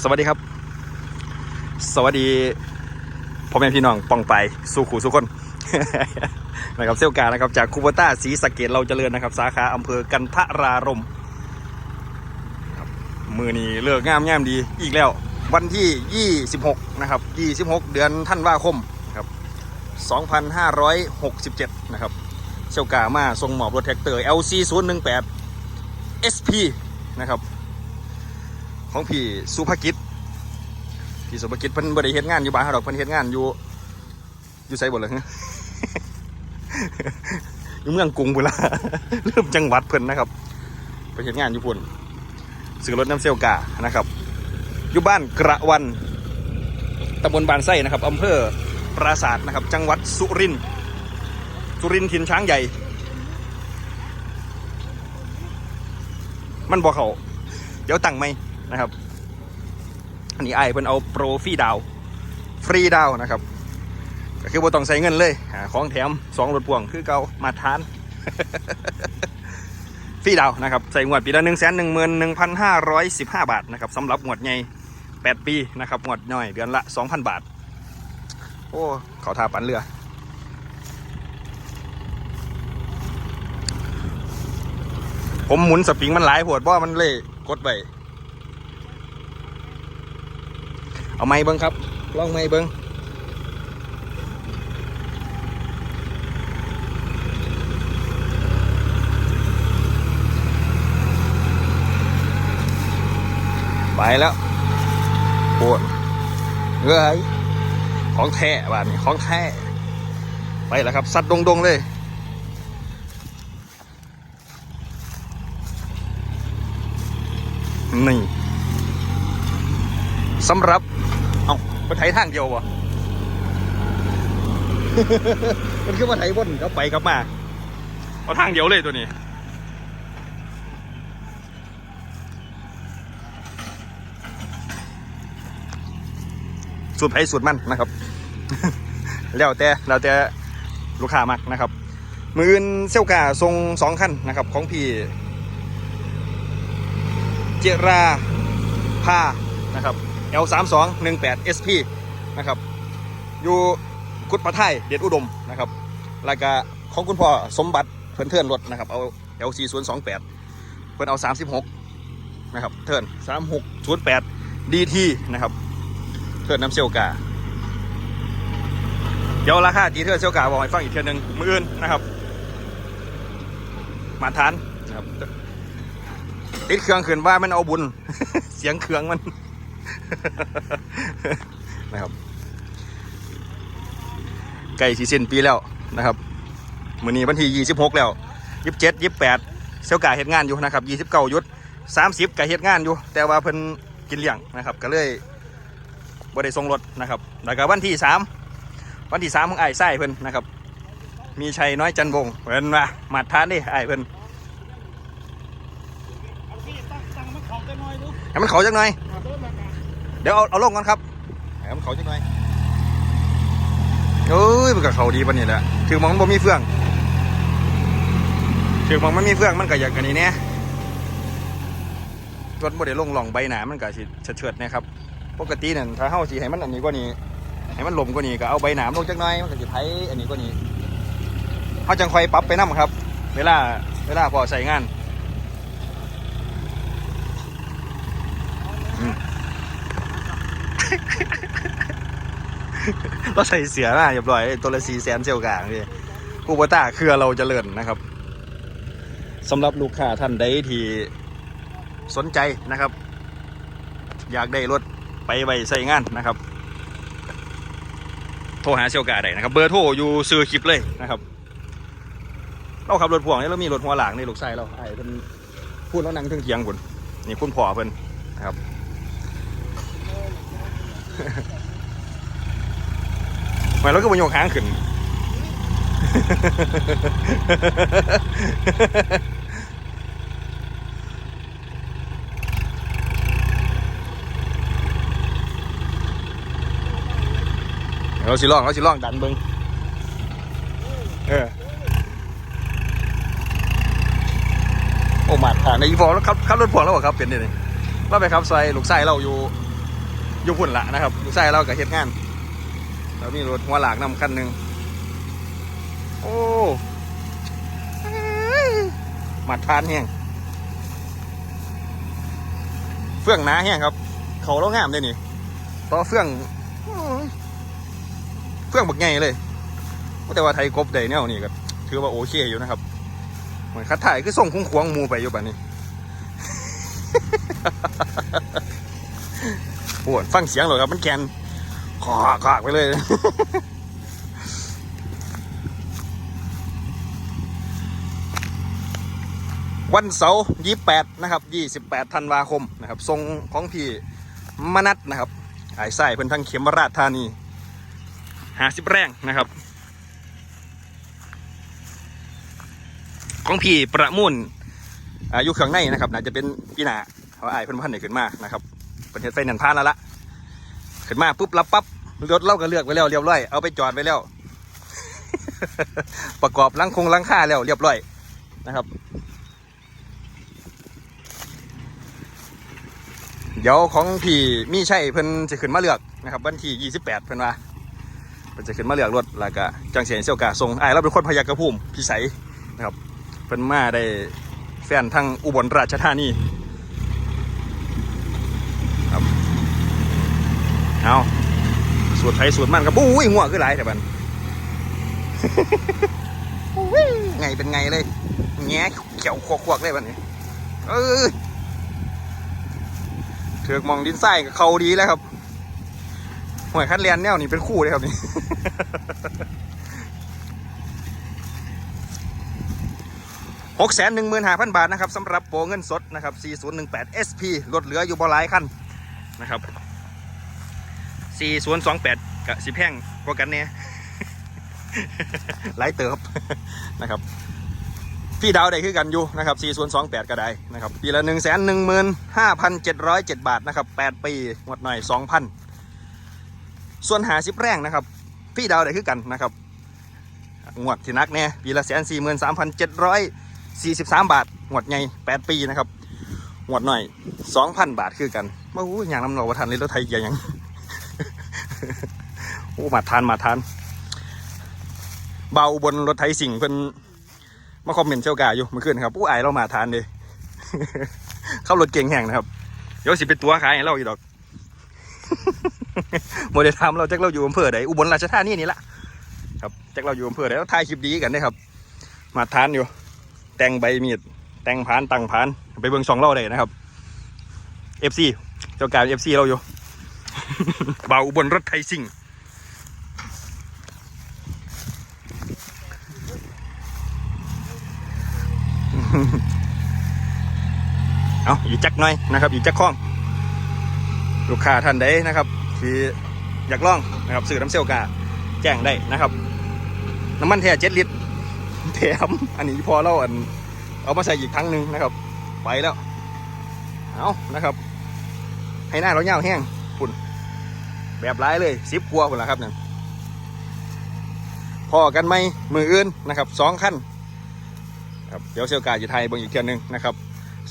สวัสดีครับ สวัสดีพ่อแม่พี่น้องปองไปสู่ขู่สุคนนะครับเซลกานะครับจากคูเบต้าสีสะเกตเราเจริญนะครับ สาขาอำเภอกันทรารมมือนี้เลิกงามงามดีอีกแล้ว วันที่ 26 นะครับ 26 เดือนธันวาคมนะครับ2567 นะครับเซลกามาส่งหมอบรถแท็กเตอร์ LC 018 SP นะครับ ของพี่สุภกิจพี่สุภกิจเพิ่นบ่ได้เฮ็ดงานอยู่บ้านเฮาดอกเพิ่นเฮ็ดงานอยู่อยู่ไสบ่ล่ะอยู่เมืองกรุงพุ่นล่ะเริ่มจังหวัดเพิ่นนะครับไปเฮ็ดงานอยู่พุ่นซื้อรถน้ำเซลกานะครับอยู่บ้านกระวันตำบลบานไส้นะครับอำเภอปราสาทนะครับ จังหวัดสุรินทร์สุรินทร์ทินช้างใหญ่ มันบ่เขา เดี๋ยวตั้งไหม นะครับ อันนี้ไอเพิ่นเอาโปรฟรีดาวฟรีดาวนะครับก็คือบ่ต้องใส่เงินเลยของแถมสองรถพ่วงคือเก่ามาทานฟรีดาวนะครับใส่งวดปีละหนึ่งแสนหนึ่งหมื่นหนึ่งพันห้าร้อยสิบห้าบาทนะครับสำหรับงวดใหญ่แปดปีนะครับงวดน้อยเดือนละสองพันบาท โอ้ขาทาปันเรือผมหมุนสปริงมันหลายหัวดเพราะมันเลยกดไป เอาไม้เบิ้งครับลองไม้เบิ้งไปแล้วปวดเอ้ยของแท้บ้านนี้ของแท้ไปแล้วครับ สัตว์ดงๆเลยนี่ สำหรับ เอาไปไถทางเดียววะมันคือว่าไถวนก็ไปกลับมา เอาทางเดียวเลยตัวนี้ สูตรไผ่สูตรมันนะครับ แล้วแต่แล้วแต่ลูกค้ามักนะครับ มืออื่นเซลกาทรงสองขั้นนะครับ ของพี่เจราพานะครับ L 3 2 1 8 SP นะครับอยู่กุดปะไทยเดชอุดมนะครับแล้วก็ของคุณพ่อสมบัติเพิ่นเทิร์นรถนะครับเอา L 4 0 2 8เพิ่นเอา 36นะครับเทิร์น36 0 8 DT นะครับเทิร์นน้ำเซลกาเดี๋ยวราคาดีเทิร์นเซลกาบอกให้ฟังอีกเทียหนึงมืออื่นนะครับ มาทานนะครับติดเครื่องขึ้นว่ามันเอาบุญ เสียงเครื่องมัน นะครับใกล้สีสิ้นปีแล้วนะครับมื้อนี้วันที่ 26 แล้ว 27 28เซลกาเฮ็ดงานอยู่นะครับ29ยุด30ก็เฮ็ดงานอยู่ แต่ว่าเพิ่นกินเลี้ยงนะครับ ก็เลยบ่ได้ส่งรถนะครับแล้วก็วันที่ 3 วันที่3ของอ้ายไส้เพิ่นนะครับ มีชัยน้อยจันวงศ์เพิ่นว่ามาทานดิอ้ายเพิ่นพี่ตั้งตั้งมันเขาจะน้อยดูให้มันเขาจังหน่อย เดี๋ยวเอาเอาลงก่อนครับให้มันเขาจังหน่อยเอ้ยมันก็เขาดีปะนี่แหละถึงมองมันบ่มีเฟืองถึงมองมันมีเฟืองมันก็อยากกันนี้เนี่ยรถบ่ได้ลงหล่องใบหนามันก็สิเฉิดๆนะครับปกตินั่นถ้าเฮาสิให้มันอันนี้กว่านี้ให้มันหลมกว่านี้ก็เอาใบหนามลงจักหน่อยมันก็สิไถอันนี้กว่านี้เฮาจังค่อยปรับไปนํครับ เวลาเวลาพอใส่งาน เราใส่เสียมาเรียบร้อยตัวละสี่แสนเซลกลางพี่คูโบต้าเครือเราเจริญนะครับสำหรับลูกค้าท่านใดที่สนใจนะครับ อยากได้รถไปไว้ใส่งานนะครับ โทรหาเซลกาได้นะครับ เบอร์โทรอยู่ซื้อคลิปเลยนะครับ เราขับรถพ่วงนี่เรามีรถหัวหลางนี่ลูกชายเราไอ้เพิ่นพูดแล้วนั่งถึงเคียงคุณนี่คุณพ่อเพิ่นนะครับ ทำไมรถก็มันโยกค้างขึ้น เราสิลองเราสิลองดันเบิงเออโอ้มัดผ่านในอีฟอแล้วขับขับรถพ่วงแล้วเหรอครับเป็นนี่นี่เราไปขับใส่ลูกไส้เราอยู่ อยู่พุ่นละนะครับลูกชายเรากับเฮ็ดงานแล้วมีรถหัวหลากนำคันหนึ่งโอ้มาทานแห้งเฟื่องหนาแห้งครับ เขาเรางามเลยนี่ต่อเฟื่องเฟื่องบักไงเลยแต่ว่าไทยกบได้แนวนี่ก็ถือว่าโอเคอยู่นะครับ เหมือนคัดถ่ายคือส่งคุ้งควงมูไปอยู่แบบนี้ ปวดฟังเสียงเลยครับมันแกนขอกขอกไปเลยวันเสาร์ยี่แปดนะครับยี่สิบแปดธันวาคมนะครับ ทรงของพี่มนัทนะครับไอ้ไส้เพิ่นทั้งเข็มราชธานีหาสิบแรงนะครับ ของพี่ประมุ่นอายุเครื่องในนะครับน่าจะเป็นปีหนาเพราไอ้ายเพิ่นพันได้ขึ้นมานะครับ เป็นเฮ็ดไฟนันพานแล้วละขึ้นมาปุ๊บรับปั๊บรถเล่าก็เลือกไว้แล้วเรียบร้อยเอาไปจอดไว้แล้ว ประกอบลังคงลังค่าแล้วเรียบร้อยนะครับ เดี๋ยวของพี่มีใช่เพิ่นจะขึ้นมาเลือกนะครับวันที่ 28 เพิ่นว่าเพิ่นจะขึ้นมาเลือกรถแล้วก็จังเสียนเสี่ยวกาส่งไอ้เราเป็นคนพยากระพุ่มพี่ใสนะครับเพิ่นมาได้แฟนทางอุบลราชธานีครับ เอาสูตรไทยสูตรมันครับอุ้ยหัวคือหลแต่บันไงเป็นไงเลยแง่เขียวควักๆเลยบันนี้เออเถือกมองดินไส้กับเขาดีแล้วครับหวยคัดเรียนแนวนี่เป็นคู่เลยครับนี่หกแสนหนึ่งหมื่นห้าพันบาทนะครับสำหรับโปรเงินสดนะครับ4018 SP ลดเหลืออยู่บ่หลายคันนะครับ 4028กับสิแพงกว่ากันเนี่ยหลายเติบนะครับ พี่ดาวได้คือกันอยู่นะครับ4028 ก็ได้นะครับ ปีละ 1 1 5 7 0 7 บาทนะครับ 8 ปีหมดหน่อย 2,000 ส่วนหาสิบแรงนะครับ พี่ดาวได้คือกันนะครับงวดที่นักเนี่ยปีละแสนสี่หมื่นสามพันเจ็ดร้อยสี่สิบสามบาทงวดใหญ่แปดปีนะครับงวดหน่อยสองพันบาทคือกันมาอู้อย่างน้ำเราประทานเลยรถไทยเกียร์ยัง อ้มาทานมาทานเบาบนรถไทยสิงเพิ่นมาคอมเมนต์เชี่ยวกาอยู่เมื่อคืนครับผู้อายเรามาทานเลยเข้ารถเก่งแห่งนะครับเดี๋ยวสิเป็นตัวขายให้เราอีกดอกโมเดลทำเราแจ็คเราอยู่อำเภอใดอุบลราชธานีนี่แหละครับแจ็คเราอยู่อำเภอใดแล้วถ่ายคลิปดีกันนะครับ มาทานอยู่ แต่งใบมีดแต่งผานตังผาน ไปเบิ่งช่องเราได้นะครับ FC เจ้าการ FC เราอยู่เบาอุบลรถไทยซิ่ง เอาอยู่จักหน่อยนะครับ อยู่จักข้อง ลูกค้าท่านใดนะครับ ที่อยากลองนะครับซื้อน้ำเซลกาแจ้งได้นะครับ น้ำมันแท้เจ็ดลิตรแถมอันนี้พอเราอัน เอามาใส่อีกครั้งหนึ่งนะครับ ไปแล้ว เอานะครับ ให้หน้าเราเงาวแห้งฝุ่น แบบร้ายเลยซิปครัวฝุ่นละครับเนี่ยพอกันไหมมืออื่นนะครับสองขั้น ครับเดี๋ยวเซลกาจะไทยเบิ่งอีกเทียนหนึ่งนะครับ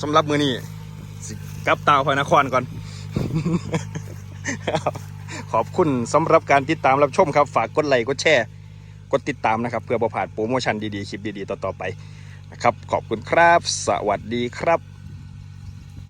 สำหรับมือนี้กลับตาวพระนครก่อน ขอบคุณสำหรับการติดตามรับชมครับ ฝากกดไลค์กดแชร์กดติดตามนะครับเพื่อบ่ผ่านโปรโมชั่นดีๆ คลิปดีๆ ต่อๆไปนะครับ ขอบคุณครับ สวัสดีครับ